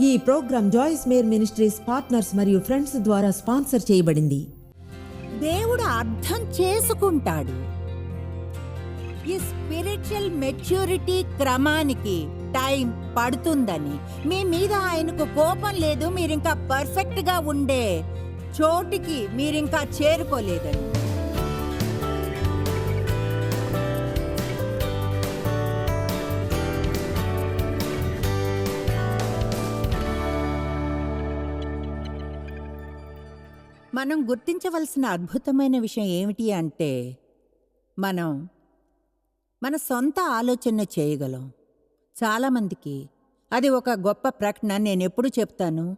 ఈ programme Joyce Meyer ministries partners మరియు friends ద్వారా స్పాన్సర్ చేయబడింది. దేవుడు అర్థం చేసుకుంటాడు. ఈ స్పిరిచువల్ మెచ్యూరిటీ క్రమానికి టైం పడుతుందని. మీ మీద ఆయనకు కోపం లేదు మీరింకా పర్ఫెక్ట్గా ఉండే చోటికి మీరింకా చేరుకోలేదని. మనం గుర్తించవలసిన అద్భుతమైన విషయం ఏమిటి అంటే మనం మన సొంత ఆలోచన చేయగలం. చాలామందికి అది ఒక గొప్ప ప్రకటన నేను ఎప్పుడు చెప్తాను.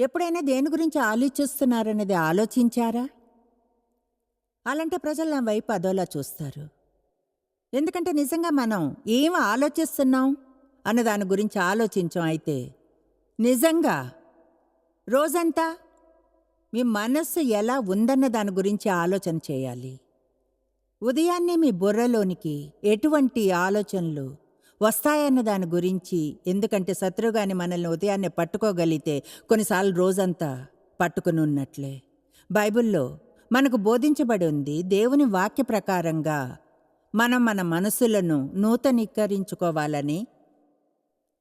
ఎప్పుడైనా దేని గురించి ఆలోచిస్తున్నారనేది ఆలోచించారా? అలాంటి ప్రజలు నా వైపు అదోలా చూస్తారు. ఎందుకంటే నిజంగా మనం ఏం ఆలోచిస్తున్నాం అన్న దాని గురించి ఆలోచించాం అయితే నిజంగా రోజంతా మీ మనస్సు ఎలా ఉందన్న దాని గురించి ఆలోచన చేయాలి. ఉదయాన్నే మీ బుర్రలోనికి ఎటువంటి ఆలోచనలు వస్తాయన్న దాని గురించి ఎందుకంటే శత్రుగాని మనల్ని ఉదయాన్నే పట్టుకోగలిగితే కొన్నిసార్లు రోజంతా పట్టుకుని ఉన్నట్లే బైబిల్లో మనకు బోధించబడి ఉంది దేవుని వాక్య ప్రకారంగా మనం మన మనసులను నూతనీకరించుకోవాలని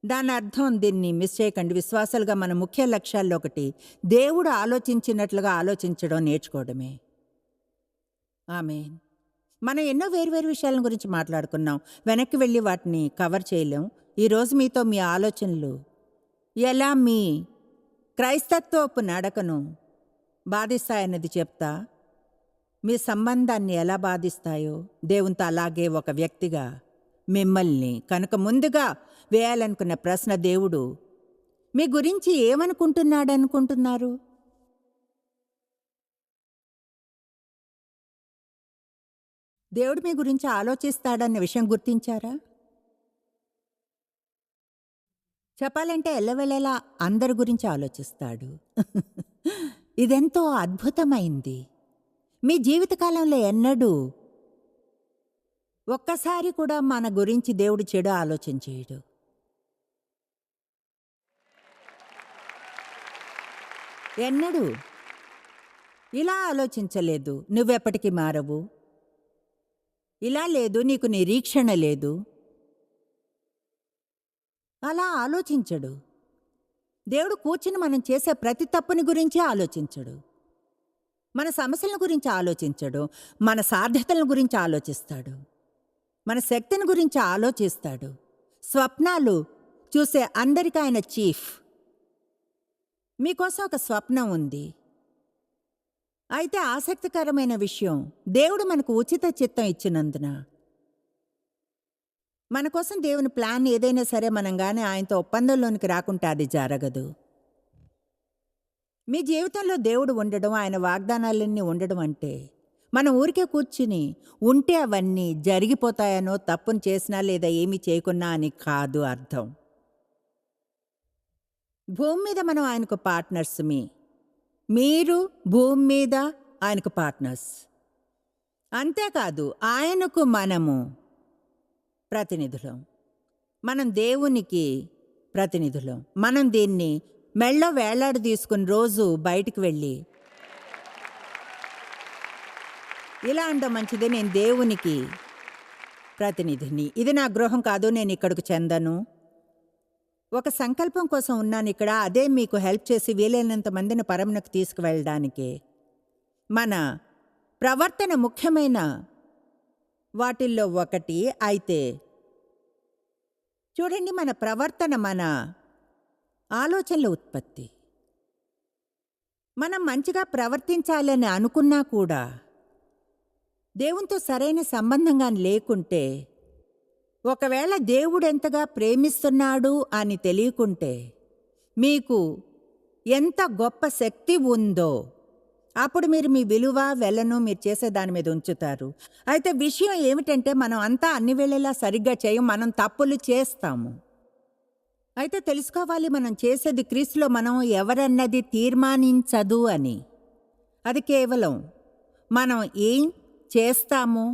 దాని అర్థం దీన్ని మిస్ చేయకండి విశ్వాసాలుగా మన ముఖ్య లక్ష్యాల్లో ఒకటి దేవుడు ఆలోచించినట్లుగా ఆలోచించడం నేర్చుకోవడమే. ఆమె మనం ఎన్నో వేరువేరు విషయాల గురించి మాట్లాడుకున్నాం. వెనక్కి వెళ్ళి వాటిని కవర్ చేయలేం. ఈరోజు మీతో మీ ఆలోచనలు ఎలా మీ క్రైస్తత్వపు నడకను బాధిస్తాయన్నది చెప్తా. మీ సంబంధాన్ని ఎలా బాధిస్తాయో దేవునితో అలాగే ఒక వ్యక్తిగా మిమ్మల్ని కనుక ముందుగా వేయాలనుకున్న ప్రశ్న దేవుడు మీ గురించి ఏమనుకుంటున్నాడనుకుంటున్నారు? దేవుడు మీ గురించి ఆలోచిస్తాడన్న విషయం గుర్తించారా? చెప్పాలంటే ఎల్లవెళ్ళలా అందరి గురించి ఆలోచిస్తాడు. ఇదెంతో అద్భుతమైంది. మీ జీవితకాలంలో ఎన్నడూ ఒక్కసారి కూడా మన గురించి దేవుడు చెడు ఆలోచన చేయడు. ఎన్నడూ ఇలా ఆలోచించలేదు నువ్వెప్పటికీ మారవు? ఇలా లేదు నీకు నిరీక్షణ లేదు. అలా ఆలోచించడు. దేవుడు కూర్చుని మనం చేసే ప్రతి తప్పుని గురించి ఆలోచించడు. మన సమస్యల గురించి ఆలోచించడు మన సాధ్యతల గురించి ఆలోచిస్తాడు. మన శక్తిని గురించి ఆలోచిస్తాడు. స్వప్నాలు చూసే అందరికీ ఆయన చీఫ్. మీకోసం ఒక స్వప్నం ఉంది. అయితే ఆసక్తికరమైన విషయం దేవుడు మనకు ఉచిత చిత్తం ఇచ్చినందున. మన కోసం దేవుని ప్లాన్ ఏదైనా సరే మనం గానీ ఆయనతో ఒప్పందంలోనికి రాకుంటే అది జరగదు. మీ జీవితంలో దేవుడు ఉండడం ఆయన వాగ్దానాలన్నీ ఉండడం అంటే మన ఊరికే కూర్చుని ఉంటే అవన్నీ జరిగిపోతాయనో తప్పును చేసినా లేదా ఏమీ చేయకున్నా అని కాదు అర్థం. భూమి మీద మనం ఆయనకు పార్ట్నర్స్ మీ మీరు భూమి మీద ఆయనకు పార్ట్నర్స్. అంతేకాదు ఆయనకు మనము ప్రతినిధులం. మనం దేవునికి ప్రతినిధులం. మనం దీన్ని మెళ్ళ వేలాడి తీసుకుని రోజు బయటికి వెళ్ళి ఇలా అంటాం మంచిదే? నేను దేవునికి ప్రతినిధిని. ఇది నా గృహం కాదు నేను ఇక్కడికి చెందను. ఒక సంకల్పం కోసం ఉన్నాను ఇక్కడ. అదే మీకు హెల్ప్ చేసి వీలైనంత మందిని పరమునకు తీసుకువెళ్ళడానికి. మన ప్రవర్తన ముఖ్యమైన వాటిల్లో ఒకటి అయితే చూడండి మన ప్రవర్తన మన ఆలోచనల ఉత్పత్తి. మనం మంచిగా ప్రవర్తించాలని అనుకున్నా కూడా దేవునితో సరైన సంబంధంగా లేకుంటే ఒకవేళ దేవుడెంతగా ప్రేమిస్తున్నాడు అని తెలియకుంటే మీకు ఎంత గొప్ప శక్తి ఉందో అప్పుడు మీరు మీ విలువ వెలను మీరు చేసే దాని మీద ఉంచుతారు. అయితే విషయం ఏమిటంటే మనం అంతా అన్ని వేళలా సరిగ్గా చేయం మనం తప్పులు చేస్తాము. అయితే తెలుసుకోవాలి మనం చేసేది క్రీస్తులో మనం ఎవరన్నది తీర్మానించదు అని. అది కేవలం మనం ఏం చేస్తాము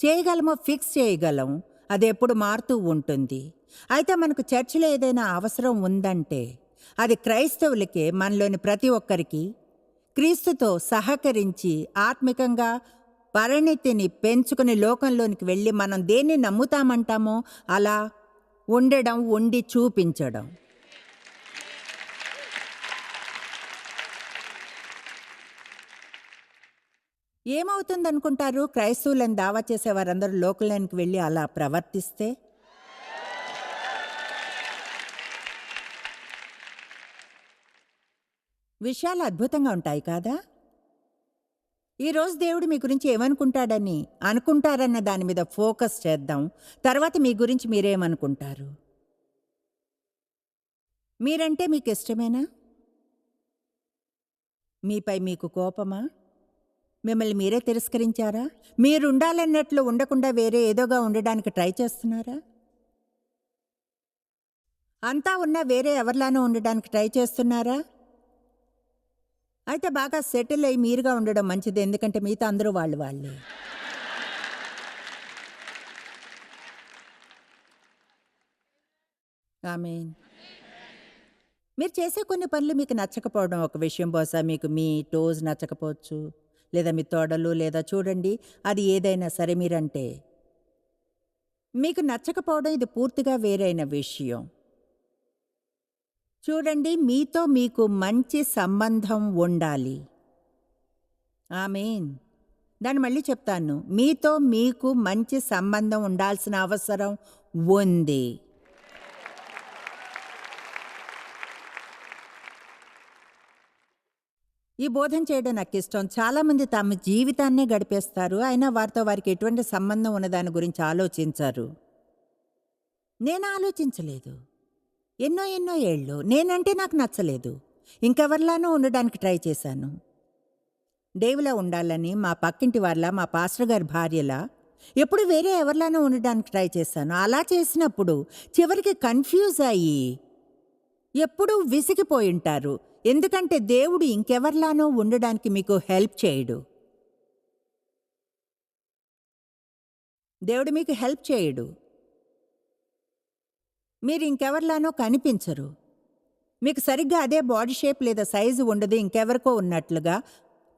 చేయగలమో ఫిక్స్ చేయగలం అది ఎప్పుడు మారుతూ ఉంటుంది. అయితే మనకు చర్చిలో ఏదైనా అవసరం ఉందంటే అది క్రైస్తవులకే మనలోని ప్రతి ఒక్కరికి క్రీస్తుతో సహకరించి ఆత్మికంగా పరిణితిని పెంచుకుని లోకంలోనికి వెళ్ళి మనం దేన్ని నమ్ముతామంటామో అలా ఉండడం ఉండి చూపించడం. ఏమవుతుందనుకుంటారు? క్రైస్తవులను దావా చేసే వారందరూ వెళ్ళి అలా ప్రవర్తిస్తే? విషయాలు అద్భుతంగా ఉంటాయి కాదా? ఈరోజు దేవుడు మీ గురించి ఏమనుకుంటాడని అనుకుంటారన్న దాని మీద ఫోకస్ చేద్దాం. తర్వాత మీ గురించి మీరేమనుకుంటారు? మీరంటే మీకు ఇష్టమేనా మీపై మీకు కోపమా? మిమ్మల్ని మీరే తిరస్కరించారా? మీరు ఉండాలన్నట్లు ఉండకుండా వేరే ఏదోగా ఉండడానికి ట్రై చేస్తున్నారా? అంతా ఉన్నా వేరే ఎవరిలానో ఉండడానికి ట్రై చేస్తున్నారా? అయితే బాగా సెటిల్ అయ్యి మీరుగా ఉండడం మంచిది ఎందుకంటే మిగతా అందరూ వాళ్ళు వాళ్ళే. ఆమెన్. మీరు చేసే కొన్ని పనులు మీకు నచ్చకపోవడం ఒక విషయం బహుశా మీకు మీ టోస్ నచ్చకపోవచ్చు. లేదా మీ తోడలు లేదా చూడండి అది ఏదైనా సరే మీరంటే. మీకు నచ్చకపోవడం ఇది పూర్తిగా వేరైన విషయం. చూడండి మీతో మీకు మంచి సంబంధం ఉండాలి. ఆమెన్. దాన్ని మళ్ళీ చెప్తాను. మీతో మీకు మంచి సంబంధం ఉండాల్సిన అవసరం ఉంది. ఈ బోధన చేయడం నాకు ఇష్టం. చాలామంది తమ జీవితాన్నే గడిపేస్తారు. అయినా వారితో వారికి ఎటువంటి సంబంధం ఉన్నదాని గురించి ఆలోచించారు. నేను ఆలోచించలేదు. ఎన్నో ఎన్నో ఏళ్ళు. నేనంటే నాకు నచ్చలేదు. ఇంకెవరిలానో ఉండడానికి ట్రై చేశాను. డేవిలా ఉండాలని మా పక్కింటి వాళ్ళ మా పాస్టర్ గారి భార్యలా ఎప్పుడు వేరే ఎవరిలానో ఉండడానికి ట్రై చేశాను. అలా చేసినప్పుడు చివరికి కన్ఫ్యూజ్ అయ్యి ఎప్పుడూ విసిగిపోయి ఉంటారు. ఎందుకంటే దేవుడు ఇంకెవర్లానో ఉండడానికి మీకు హెల్ప్ చేయడు. దేవుడు మీకు హెల్ప్ చేయడు. మీరు ఇంకెవర్లానో కనిపించరు. మీకు సరిగ్గా అదే బాడీ షేప్ లేదా సైజు ఉండదు ఇంకెవరికో ఉన్నట్లుగా.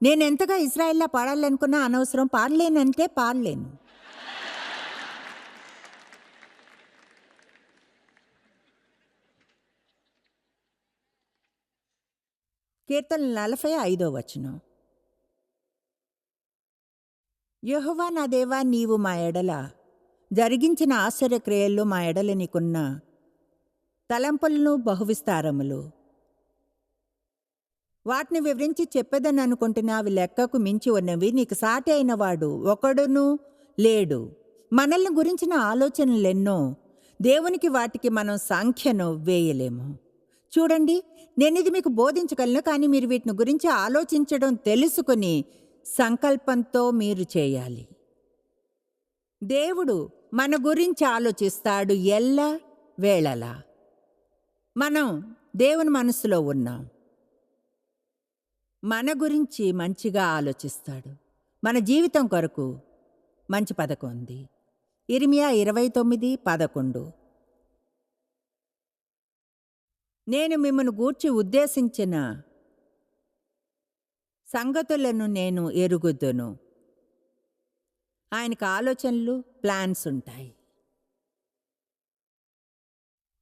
నేను ఎంతగా ఇజ్రాయిల్లా పాడాలనుకున్నా అనవసరం పాడలేనంటే పాడలేను. కీర్తన నలభై ఐదో వచనం. యెహోవా నా దేవా నీవు మా ఎడల. జరిగించిన ఆశ్చర్యక్రియల్లో మా ఎడల నీకున్న తలంపులను బహువిస్తారములు. వాటిని వివరించి చెప్పేదని అనుకుంటున్నా అవి లెక్కకు మించి ఉన్నవి. నీకు సాటి అయినవాడు ఒకడును లేడు. మనల్ని గురించిన ఆలోచనలెన్నో దేవునికి వాటికి మనం సంఖ్యను వేయలేము. చూడండి నేను ఇది మీకు బోధించగలను కానీ మీరు వీటిని గురించి ఆలోచించడం తెలుసుకుని సంకల్పంతో మీరు చేయాలి. దేవుడు మన గురించి ఆలోచిస్తాడు ఎల్ల వేళలా. మనం దేవుని మనసులో ఉన్నాం. మన గురించి మంచిగా ఆలోచిస్తాడు. మన జీవితం కొరకు మంచి పథకం ఉంది. ఇరిమియా ఇరవై తొమ్మిది పదకొండు. నేను మిమ్మను గూర్చి ఉద్దేశించిన సంగతులను నేను ఎరుగుదును. ఆయనకు ఆలోచనలు ప్లాన్స్ ఉంటాయి.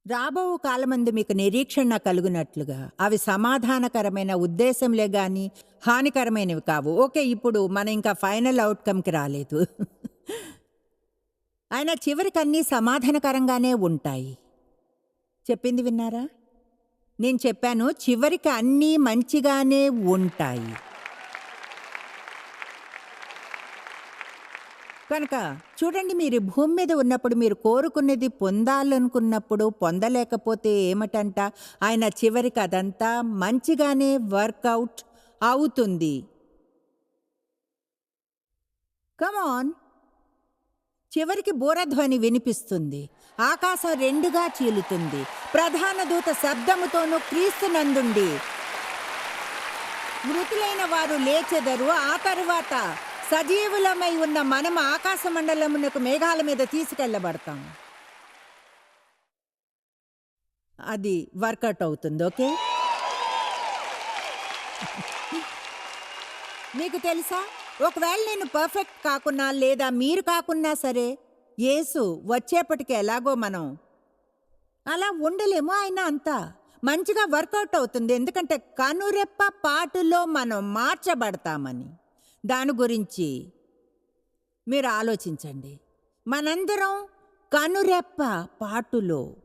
రాబో కాలమందు మీకు నిరీక్షణ కలుగునట్లుగా అవి సమాధానకరమైన ఉద్దేశంలే గాని హానికరమైనవి కావు. ఓకే ఇప్పుడు మనం ఇంకా ఫైనల్ అవుట్కమ్కి రాలేదు. ఆయన చివరికి అన్నీ సమాధానకరంగానే ఉంటాయి. చెప్పింది విన్నారా? నేను చెప్పాను చివరికి అన్నీ మంచిగానే ఉంటాయి. కనుక చూడండి మీరు భూమి మీద ఉన్నప్పుడు మీరు కోరుకున్నది పొందాలనుకున్నప్పుడు పొందలేకపోతే ఏమిటంట? ఆయన చివరికి అదంతా మంచిగానే వర్కౌట్ అవుతుంది. కమాన్ చివరికి బోరధ్వని వినిపిస్తుంది. ఆకాశం రెండుగా చీలుతుంది. ప్రధాన దూత శబ్దముతోనూ క్రీస్తునందుండి మృతులైన వారు లేచెదరు. ఆ తరువాత సజీవులమై ఉన్న మనం ఆకాశ మండలమునకు మేఘాల మీద తీసుకెళ్ళబడతాం. అది వర్కౌట్ అవుతుంది. ఓకే? మీకు తెలుసా? ఒకవేళ నేను పర్ఫెక్ట్ కాకున్నా లేదా మీరు కాకున్నా సరే యేసు వచ్చేప్పటికి ఎలాగో మనం అలా ఉండలేము ఆయన అంతా. మంచిగా వర్కౌట్ అవుతుంది. ఎందుకంటే కనురెప్ప పాటులో మనం మార్చబడతామని. దాని గురించి మీరు ఆలోచించండి. మనందరం కనురెప్ప పాటులో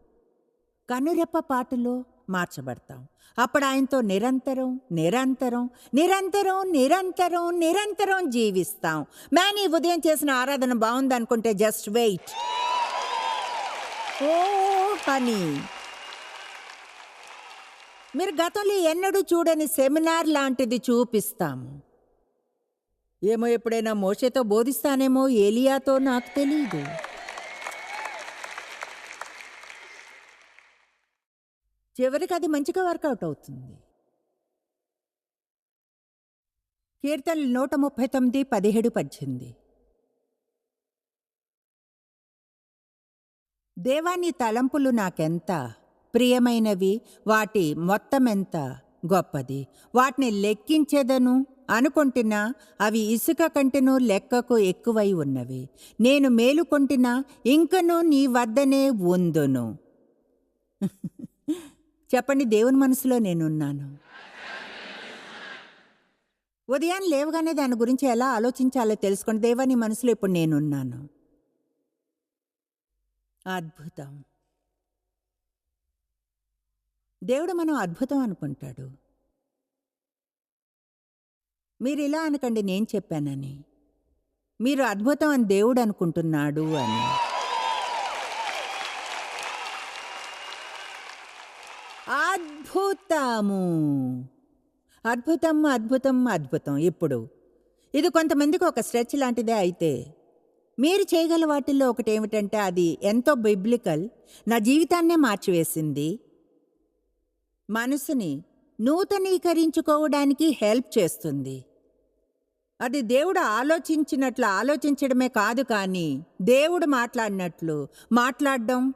కనురెప్ప పాటులో మార్చబడతాం. అప్పుడు ఆయనతో నిరంతరం నిరంతరం నిరంతరం నిరంతరం నిరంతరం జీవిస్తాం. మ్యాన్ ఈ ఉదయం చేసిన ఆరాధన బాగుందనుకుంటే జస్ట్ వెయిట్. ఓ పని. మీరు గతంలో ఎన్నడూ చూడని సెమినార్ లాంటిది చూపిస్తాము. ఏమో ఎప్పుడైనా మోషేతో బోధిస్తానేమో ఏలియాతో నాకు తెలియదు చివరికి అది మంచిగా వర్కౌట్ అవుతుంది? కీర్తనలు నూట ముప్పై తొమ్మిది పదిహేడు పద్దెనిమిది. దేవాని తలంపులు నాకెంత? ప్రియమైనవి వాటి మొత్తమెంత గొప్పది. వాటిని లెక్కించేదను అనుకుంటున్నా అవి ఇసుక కంటెను లెక్కకు ఎక్కువై ఉన్నవి. నేను మేలుకొంటినా ఇంకను నీ వద్దనే ఉందును. చెప్పండి దేవుని మనసులో నేనున్నాను. ఉదయాన్ని లేవగానే దాని గురించి ఎలా ఆలోచించాలో తెలుసుకోండి. దేవా నీ మనసులో ఇప్పుడు నేనున్నాను. అద్భుతం. దేవుడు మనం అద్భుతం అనుకుంటాడు. మీరు ఇలా అనకండి నేను చెప్పానని. మీరు అద్భుతం అని దేవుడు అనుకుంటున్నాడు అని. అద్భుతము. అద్భుతం అద్భుతం అద్భుతం. ఇప్పుడు ఇది కొంతమందికి ఒక స్ట్రెచ్ లాంటిదే అయితే మీరు చేయగల వాటిల్లో ఒకటి ఏమిటంటే అది ఎంతో బిబ్లికల్ నా జీవితాన్నే మార్చివేసింది. మనసుని నూతనీకరించుకోవడానికి హెల్ప్ చేస్తుంది. అది దేవుడు ఆలోచించినట్లు ఆలోచించడమే కాదు కానీ దేవుడు మాట్లాడినట్లు మాట్లాడడం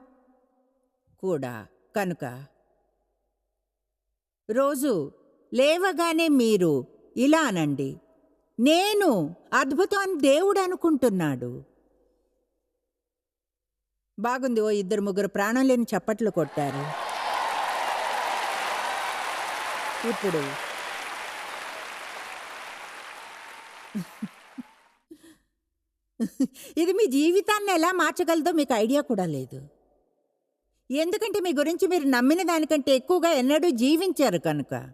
కూడా. కనుక రోజు లేవగానే మీరు ఇలా అనండి నేను అద్భుతం అని దేవుడు అనుకుంటున్నాడు. బాగుంది ఓ ఇద్దరు ముగ్గురు ప్రాణం లేని చప్పట్లు కొట్టారు. ఇప్పుడు ఇది మీ జీవితాన్ని ఎలా మార్చగలదో మీకు ఐడియా కూడా లేదు. ఎందుకంటే మీ గురించి మీరు నమ్మిన దానికంటే ఎక్కువగా ఎన్నడూ జీవించారు కనుక.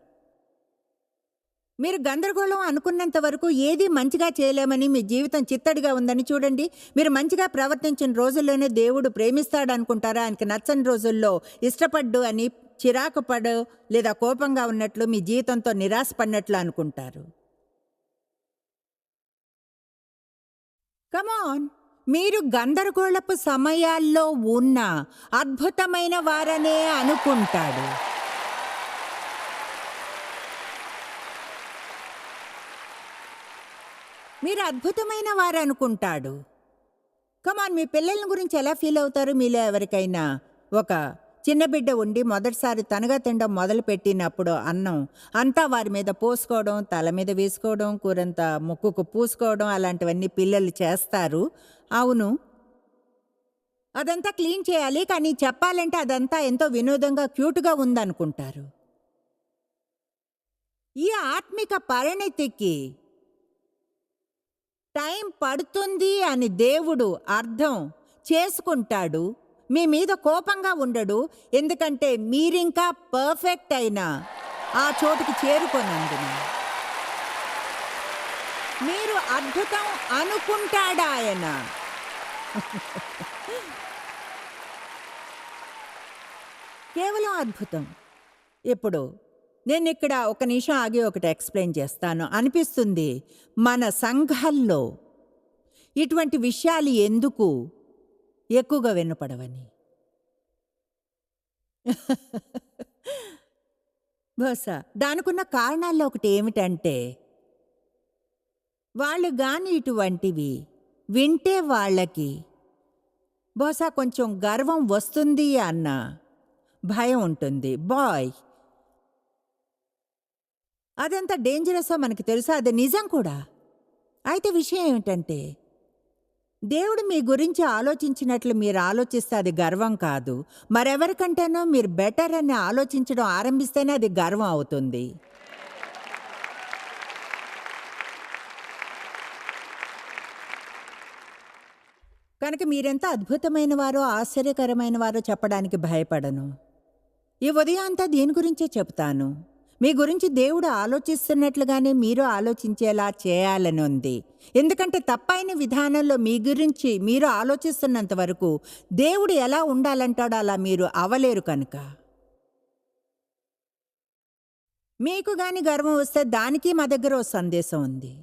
మీరు గందరగోళం అనుకున్నంత వరకు ఏది మంచిగా చేయలేమని మీ జీవితం చిత్తడిగా ఉందని చూడండి. మీరు మంచిగా ప్రవర్తించిన రోజుల్లోనే దేవుడు ప్రేమిస్తాడు అనుకుంటారా? ఆయనకి నచ్చని రోజుల్లో ఇష్టపడ్డు అని చిరాకు పడు లేదా కోపంగా ఉన్నట్లు మీ జీవితంతో నిరాశపడినట్లు అనుకుంటారు. కమాన్ మీరు గందరగోళపు సమయాల్లో ఉన్న అద్భుతమైన వారనే అనుకుంటాడు. మీరు అద్భుతమైన వారు అనుకుంటాడు. కమాన్ మీ పిల్లల గురించి ఎలా ఫీల్ అవుతారు? మీలో ఎవరికైనా ఒక చిన్న బిడ్డ ఉండి మొదటిసారి తనగా తినడం మొదలుపెట్టినప్పుడు అన్నం అంతా వారి మీద పోసుకోవడం తల మీద వేసుకోవడం కూరంతా ముక్కుకు పూసుకోవడం అలాంటివన్నీ పిల్లలు చేస్తారు. అవును. అదంతా క్లీన్ చేయాలి కానీ చెప్పాలంటే అదంతా ఎంతో వినోదంగా క్యూట్గా ఉందనుకుంటారు. ఈ ఆత్మిక పరిణతికి టైం పడుతుంది అని దేవుడు అర్థం చేసుకుంటాడు. మీ మీద కోపంగా ఉండడు. ఎందుకంటే మీరింకా పర్ఫెక్ట్ అయిన ఆ చోటుకి చేరుకోనందున. మీరు అద్భుతం అనుకుంటాడాయన కేవలం అద్భుతం. ఇప్పుడు నేను ఇక్కడ ఒక నిమిషం ఆగి ఒకటి ఎక్స్ప్లెయిన్ చేస్తాను. అనిపిస్తుంది మన సంఘాల్లో ఇటువంటి విషయాలు ఎందుకు ఎక్కువగా వినపడవని. బహుశా దానికున్న కారణాల్లో ఒకటి ఏమిటంటే వాళ్ళు గాని ఇటువంటివి వింటే వాళ్ళకి బహుశా కొంచెం గర్వం వస్తుంది అన్న భయం ఉంటుంది. బాయ్! అదంత డేంజరసో మనకి తెలుసా? అది నిజం కూడా. అయితే విషయం ఏమిటంటే దేవుడు మీ గురించి ఆలోచించినట్లు మీరు ఆలోచిస్తే అది గర్వం కాదు. మరెవరికంటేనో మీరు బెటర్ అని ఆలోచించడం ఆరంభిస్తేనే అది గర్వం అవుతుంది. కనుక మీరెంత అద్భుతమైన వారో ఆశ్చర్యకరమైన వారో చెప్పడానికి భయపడను. ఈ ఉదయం అంతా దీని గురించే చెప్తాను. మీ గురించి దేవుడు ఆలోచిస్తున్నట్లుగానే మీరు ఆలోచించేలా చేయాలని ఉంది. ఎందుకంటే తప్పైన విధానంలో మీ గురించి మీరు ఆలోచిస్తున్నంత వరకు దేవుడు ఎలా ఉండాలంటాడో అలా మీరు అవలేరు కనుక. మీకు కానీ గర్వం వస్తే దానికి మా దగ్గర ఓ సందేశం ఉంది.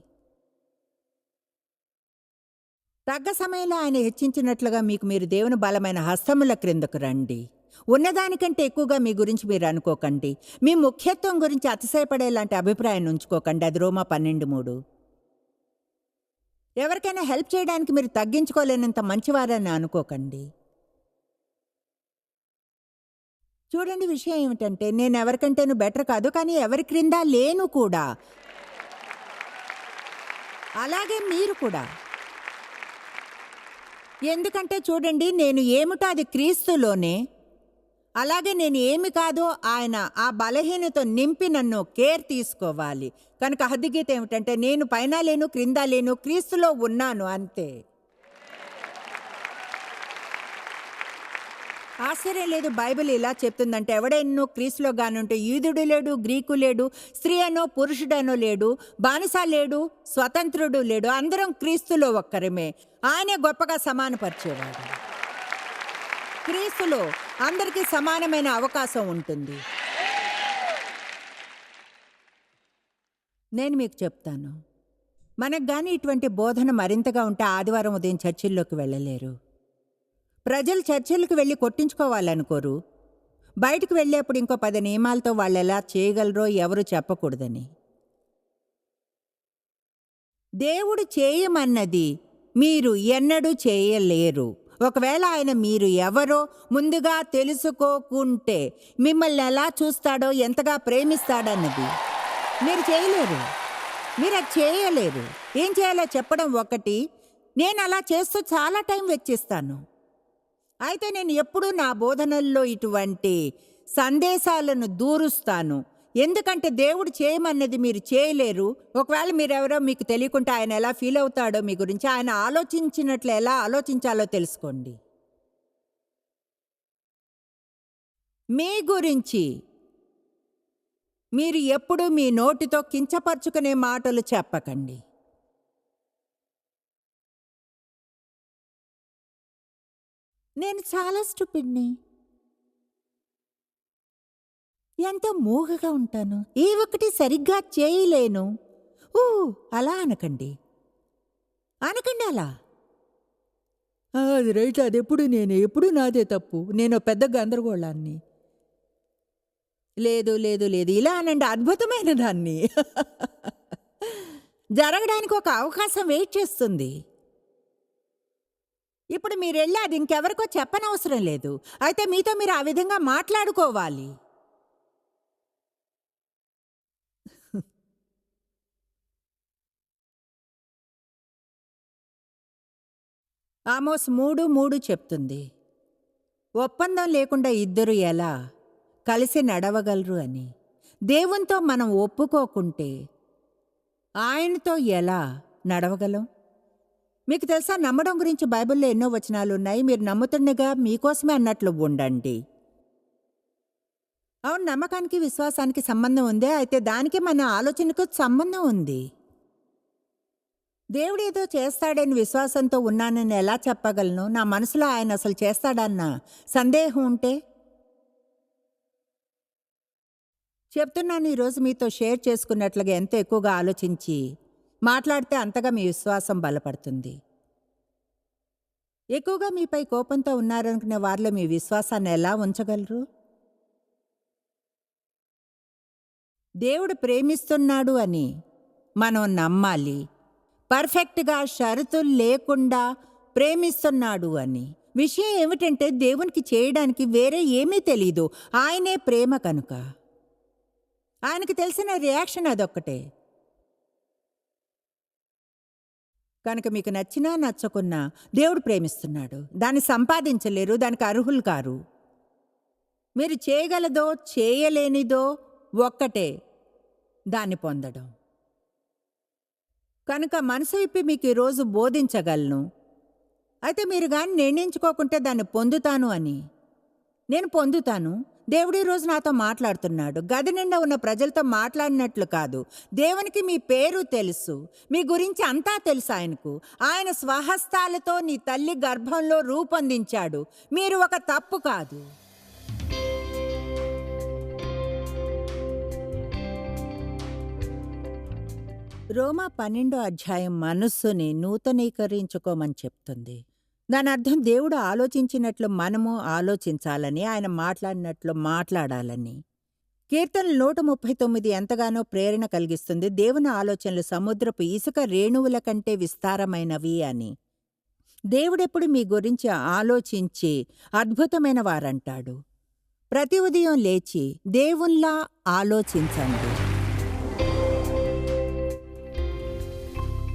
తగ్గ సమయంలో ఆయన హెచ్చించినట్లుగా మీకు మీరు దేవుని బలమైన హస్తముల క్రిందకు రండి. ఉన్నదానికంటే ఎక్కువగా మీ గురించి మీరు అనుకోకండి. మీ ముఖ్యత్వం గురించి అతిశయపడేలాంటి అభిప్రాయం ఉంచుకోకండి. అది రోమా పన్నెండు మూడు. ఎవరికైనా హెల్ప్ చేయడానికి మీరు తగ్గించుకోలేనంత మంచివారని అనుకోకండి. చూడండి విషయం ఏమిటంటే నేను ఎవరికంటేను బెటర్ కాదు కానీ ఎవరి క్రింద లేను కూడా. అలాగే మీరు కూడా. ఎందుకంటే చూడండి నేను ఏమిటో అది క్రీస్తులోనే అలాగే నేను ఏమి కాదో ఆయన ఆ బలహీనతో నింపి నన్ను కేర్ తీసుకోవాలి. కనుక హద్దుగీత ఏమిటంటే నేను పైన లేను క్రింద లేను క్రీస్తులో ఉన్నాను అంతే. ఆశ్చర్యం లేదు బైబిల్ ఇలా చెప్తుందంటే ఎవడెన్నో క్రీస్తులో గానుంటే యూదుడు లేడు గ్రీకు లేడు స్త్రీ అనో పురుషుడనో లేడు బానిస లేడు స్వతంత్రుడు లేడు అందరం క్రీస్తులో ఒక్కరమే. ఆయనే గొప్పగా సమానపరిచేవాడు. క్రీస్తులో అందరికీ సమానమైన అవకాశం ఉంటుంది. నేను మీకు చెప్తాను. మనకు కానీ ఇటువంటి బోధన మరింతగా ఉంటే ఆదివారం ఉదయం చర్చిల్లోకి వెళ్ళలేరు. ప్రజలు చర్చిలకు వెళ్ళి కొట్టించుకోవాలనుకోరు. బయటకు వెళ్ళేప్పుడు ఇంకో పది నియమాలతో వాళ్ళు ఎలా చేయగలరో ఎవరు చెప్పకూడదని. దేవుడు చేయమన్నది మీరు ఎన్నడూ చేయలేరు. ఒకవేళ ఆయన మీరు ఎవరో ముందుగా తెలుసుకోకుంటే మిమ్మల్ని ఎలా చూస్తాడో ఎంతగా ప్రేమిస్తాడన్నది మీరు చేయలేరు. మీరు అది చేయలేరు. ఏం చేయాలో చెప్పడం ఒకటి నేను అలా చేస్తూ చాలా టైం వెచ్చిస్తాను అయితే నేను ఎప్పుడూ నా బోధనల్లో ఇటువంటి సందేశాలను దూరుస్తాను. ఎందుకంటే దేవుడు చేయమన్నది మీరు చేయలేరు. ఒకవేళ మీరెవరో మీకు తెలియకుండా ఆయన ఎలా ఫీల్ అవుతాడో మీ గురించి ఆయన ఆలోచించినట్లు ఎలా ఆలోచించాలో తెలుసుకోండి. మీ గురించి మీరు ఎప్పుడూ మీ నోటితో కించపరుచుకునే మాటలు చెప్పకండి. నేను చాలా స్టూపిడ్ని ఎంతో మూగగా ఉంటాను. ఏ ఒక్కటి సరిగ్గా చేయలేను. ఊ అలా అనకండి. అనకండి అలా. అది రైట్ అది ఎప్పుడు నేను ఎప్పుడు నాదే తప్పు. నేను పెద్ద గందరగోళాన్ని. లేదు లేదు లేదు ఇలా అనండి అద్భుతమైన దాన్ని. జరగడానికి ఒక అవకాశం వెయిట్ చేస్తుంది. ఇప్పుడు మీరు వెళ్ళి అది ఇంకెవరికో చెప్పనవసరం లేదు. అయితే మీతో మీరు ఆ విధంగా మాట్లాడుకోవాలి. ఆమోస్ మూడు మూడు చెప్తుంది. ఒప్పందం లేకుండా ఇద్దరు ఎలా కలిసి నడవగలరు అని. దేవునితో మనం ఒప్పుకోకుంటే ఆయనతో ఎలా నడవగలం? మీకు తెలుసా నమ్మడం గురించి బైబిల్లో ఎన్నో వచనాలు ఉన్నాయి. మీరు నమ్ముతుండగా మీకోసమే అన్నట్లు ఉండండి. అవును నమ్మకానికి విశ్వాసానికి సంబంధం ఉందే. అయితే దానికి మన ఆలోచనకు సంబంధం ఉంది. దేవుడు ఏదో చేస్తాడని విశ్వాసంతో ఉన్నానని ఎలా చెప్పగలను? నా మనసులో ఆయన అసలు చేస్తాడన్న సందేహం ఉంటే? చెప్తున్నాను ఈరోజు మీతో షేర్ చేసుకున్నట్లుగా ఎంత ఎక్కువగా ఆలోచించి మాట్లాడితే అంతగా మీ విశ్వాసం బలపడుతుంది. ఎక్కువగా మీపై కోపంతో ఉన్నారనుకునే వారిలో మీ విశ్వాసాన్ని ఎలా ఉంచగలరు? దేవుడు ప్రేమిస్తున్నాడు అని మనం నమ్మాలి. పర్ఫెక్ట్గా షరతులు లేకుండా ప్రేమిస్తున్నాడు అని. విషయం ఏమిటంటే దేవునికి చేయడానికి వేరే ఏమీ తెలీదు. ఆయనే ప్రేమ కనుక. ఆయనకి తెలిసిన రియాక్షన్ అదొక్కటే. కనుక మీకు నచ్చినా నచ్చకున్నా దేవుడు ప్రేమిస్తున్నాడు. దాన్ని సంపాదించలేరు దానికి అర్హులు కారు. మీరు చేయగలదో చేయలేనిదో ఒక్కటే దాన్ని పొందడం. కనుక మనసు విప్పి మీకు ఈరోజు బోధించగలను. అయితే మీరు కానీ నిర్ణయించుకోకుంటే దాన్ని పొందుతాను అని. నేను పొందుతాను. దేవుడు ఈరోజు రోజు నాతో మాట్లాడుతున్నాడు. గది నిండా ఉన్న ప్రజలతో మాట్లాడినట్లు కాదు. దేవునికి మీ పేరు తెలుసు. మీ గురించి అంతా తెలుసు ఆయనకు. ఆయన స్వహస్తాలతో నీ తల్లి గర్భంలో రూపొందించాడు. మీరు ఒక తప్పు కాదు. రోమా పన్నెండో అధ్యాయం మనస్సుని నూతనీకరించుకోమని చెప్తుంది. దాని అర్థం దేవుడు ఆలోచించినట్లు మనము ఆలోచించాలని ఆయన మాట్లాడినట్లు మాట్లాడాలని. కీర్తనలు నూట ముప్పై తొమ్మిది ఎంతగానో ప్రేరణ కలిగిస్తుంది. దేవుని ఆలోచనలు సముద్రపు ఇసుక రేణువుల కంటే విస్తారమైనవి అని. దేవుడెప్పుడు మీ గురించి ఆలోచించి అద్భుతమైన వారంటాడు. ప్రతి ఉదయం లేచి దేవుల్లా ఆలోచించండి.